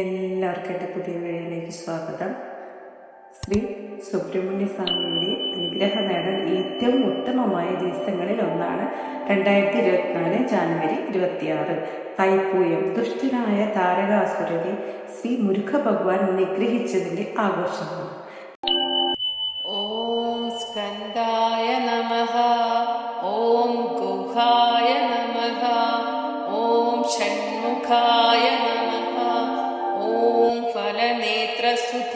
എല്ലാവർക്കും എന്റെ പുതിയ വീഡിയോയിലേക്ക് സ്വാഗതം. ശ്രീ സുബ്രഹ്മണ്യ സ്വാമിയുടെ അനുഗ്രഹ നേടാൻ ഏറ്റവും ഉത്തമമായ ദിവസങ്ങളിൽ ഒന്നാണ് രണ്ടായിരത്തി ഇരുപത്തിനാല് ജാനുവരി ഇരുപത്തിയാറ്. തൈപ്പൂയം ദുഷ്ടനായ താരകാസുരനെ ശ്രീ മുരുഖ ഭഗവാൻ നിഗ്രഹിച്ചതിന്റെ ആഘോഷമാണ്. ഓം സ്കന്ദായ ഓം ഗുഹായ നമ ഓം ഷൺമുഖായ നമ Jesus,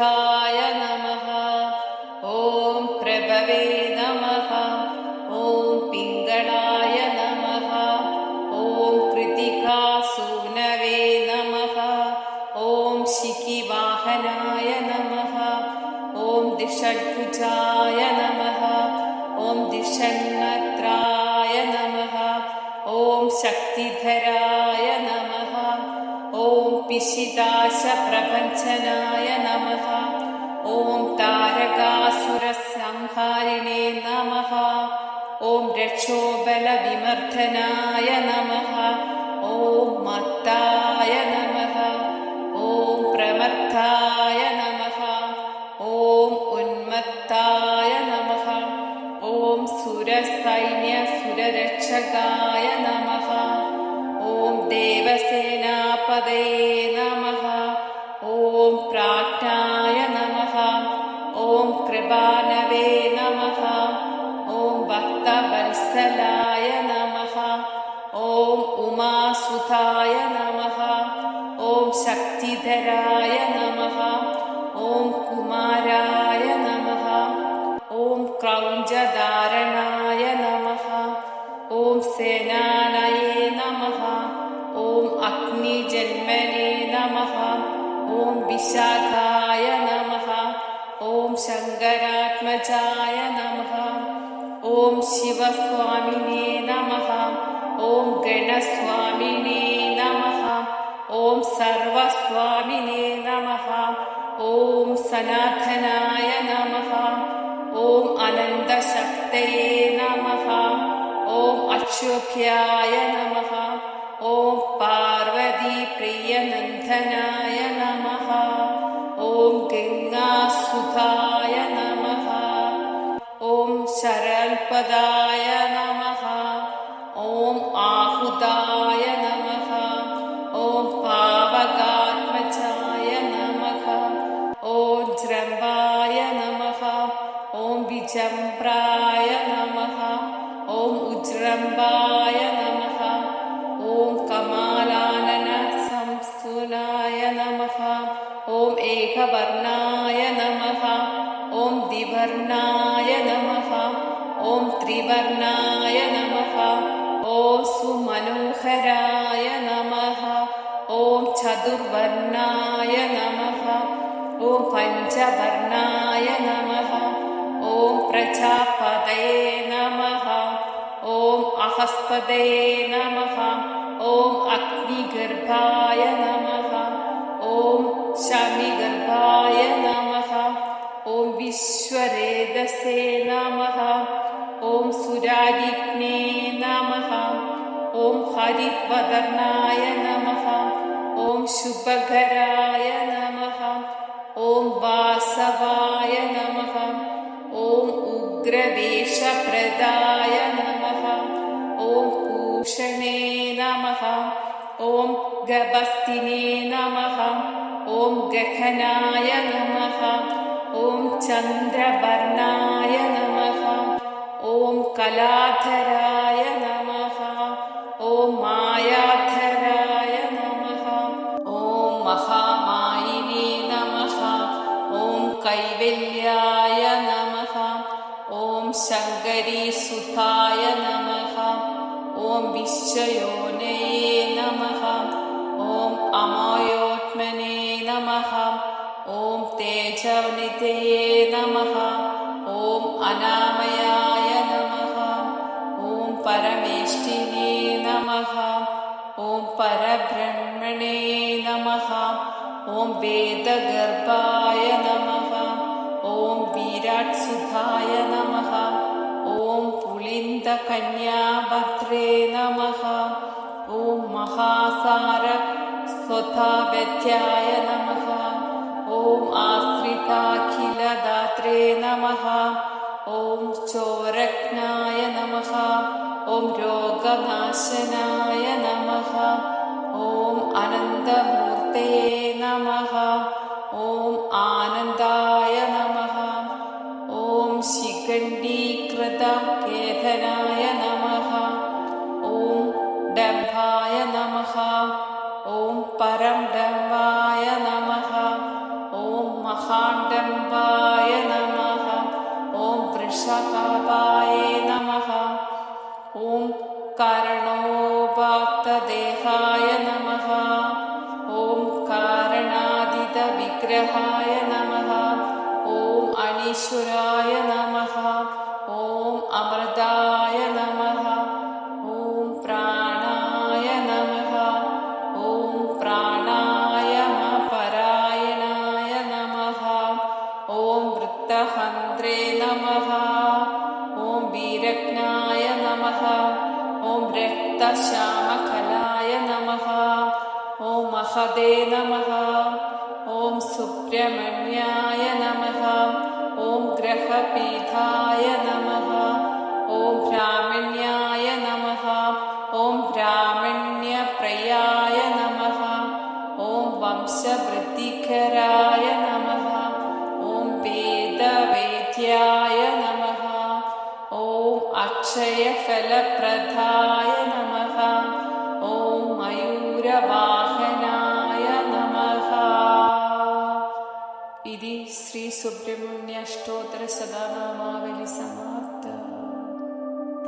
ॐ पिशिदाशप्रपञ्चनाय नमः ॐ तारकासुरसंहारिणे नमः ॐ रक्षोबलविमर्दनाय नमः ॐ मत्ताय नमः ॐ प्रमत्ताय नमः ॐ उन्मत्ताय नमः ॐ सुरसैन्यसुररक्षकाय नमः ॐ देवसेनापदये कृपानवे नमः ॐ भक्तवत्सलाय नमः ॐ उमासुताय नमः ॐ शक्तिधराय नमः ॐ कुमाराय नमः ॐ क्रौञ्जधारणाय नमः ॐ सेनानये नमः ॐ अग्निजन्मने नमः ॐ विशाखाय नमः ॐ शङ्करात्मजाय नमः। ॐ शिवस्वामिने नमः। ॐ गणस्वामिने नमः। ॐ सर्वस्वामिने नमः। ॐ सनातनाय नमः। ॐ अनन्तशक्तये नमः। ॐ अक्षोभ्याय नमः। ॐ पार्वतीप्रियनन्दनाय शरल्पदाय नमः ॐ आहुताय नमः ॐ पावकात्मजाय नमः ॐ ज्रम्बाय नमः ॐ विजम्प्राय नमः ॐ उज्रम्बाय नमः ॐ कमालानन संस्तुनाय नमः ॐ एकवर्णाय नमः ॐ द्विवर्णाय नमः ॐ त्रिवर्णाय नमः। ॐ सुमनोहराय नमः। ॐ चतुर्वर्णाय नमः। ॐ पञ्चवर्णाय नमः। ॐ प्रजापदये नमः। ॐ अहस्पदये नमः। ॐ अग्निगर्भाय नमः। ॐ शमिगर्भाय नमः। ॐ विश्वरेदसे नमः। हरिद्वदनाय नमः। ॐ शुभकराय नमः। ॐ वासवाय नमः। ॐ उग्रवेषप्रदाय नमः। ॐ पूषणे नमः। ॐ गभस्तिने नमः। ॐ गहनाय नमः। ॐ चन्द्रवर्णाय नमः। ॐ कलाधराय नमः। तेजनितये नमः ॐ अनामयाय नमः ॐ परमेष्टिने नमः ॐ परब्रह्मणे नमः ॐ वेदगर्भाय नमः ॐ विराट्सुधाय नमः ॐ पुलिन्दकन्याभद्रे नमः ॐ महासार स्वत स्वभावत्याय नमः ॐ ത്രിലോക്യാഖിലദാത്രേ നമ. ഓം ചോരജ്ഞായ നമ. ഓം രോഗനാശനായ നമ. ഓം അനന്തമൂർത്തയേ നമ. ഓം ആനന്ദായ നമ. ഓം ശിഖണ്ഡീകൃത കേതനായ നമ. ഓം ഡംഭായ നമ. ഓം പരം ഡംഭായ നമ. महाण्डम्बाय नमः ॐ वृषकापाय नमः ॐ करणोपात्तदेहाय नमः ॐ कारणादितविग्रहाय नमः ॐ अनीश्वराय ॐ महदे नमः। ॐ सुब्रह्मण्याय नमः। ॐ ग्रहपीठाय नमः। ॐ ब्राह्मण्याय नमः। ॐ ब्राह्मण्यप्रयाय नमः। ॐ वंशवृद्धिकराय नमः। ॐ वेदवेद्याय नमः। ॐ अक्षयफलप्रदाय नमः। ॐ मयूरवाहनाय സമാപ്ത.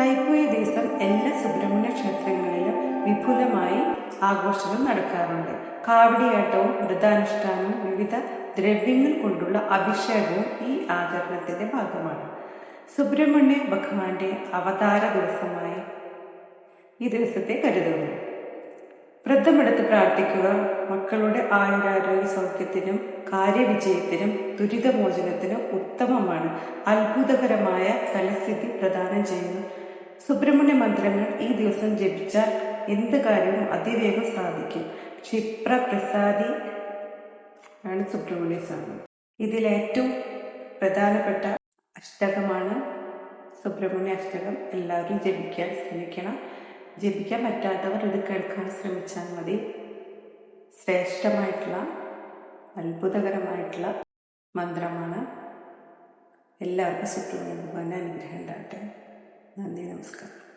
തൈപ്പൂയ ദിവസം എല്ലാ സുബ്രഹ്മണ്യ ക്ഷേത്രങ്ങളിലും വിപുലമായി ആഘോഷങ്ങൾ നടക്കാറുണ്ട്. കാവടിയാട്ടവും വ്രതാനുഷ്ഠാനവും വിവിധ ദ്രവ്യങ്ങൾ കൊണ്ടുള്ള അഭിഷേകവും ഈ ആചരണത്തിന്റെ ഭാഗമാണ്. സുബ്രഹ്മണ്യ ഭഗവാന്റെ അവതാര ദിവസമായി ഈ ദിവസത്തെ കരുതുന്നു. വ്രതമെടുത്ത് പ്രാർത്ഥിക്കുക. മക്കളുടെ ആയുരാരോഗ്യ സൗഖ്യത്തിനും കാര്യവിജയത്തിനും ദുരിതമോചനത്തിനും ഉത്തമമാണ്. അത്ഭുതകരമായ ഫലസ്ഥിതി പ്രദാനം ചെയ്യുന്നു. സുബ്രഹ്മണ്യ മന്ത്രങ്ങൾ ഈ ദിവസം ജപിച്ചാൽ എന്ത് കാര്യവും അതിവേഗം സാധിക്കും. ക്ഷിപ്രപ്രസാദി ആണ് സുബ്രഹ്മണ്യ സ്വാമി. ഇതിലേറ്റവും പ്രധാനപ്പെട്ട അഷ്ടകമാണ് സുബ്രഹ്മണ്യ അഷ്ടകം. എല്ലാവരും ജപിക്കാൻ ശ്രമിക്കണം. ജപിക്കാൻ പറ്റാത്തവർ ഇത് കേൾക്കാൻ ശ്രമിച്ചാൽ മതി. ശ്രേഷ്ഠമായിട്ടുള്ള അത്ഭുതകരമായിട്ടുള്ള മന്ത്രമാണ് എല്ലാവർക്കും സുബ്രഹ്മണ്യ ഭഗവാന്റെ അനുഗ്രഹം ഉണ്ടാകട്ടെ. നന്ദി നമസ്കാരം.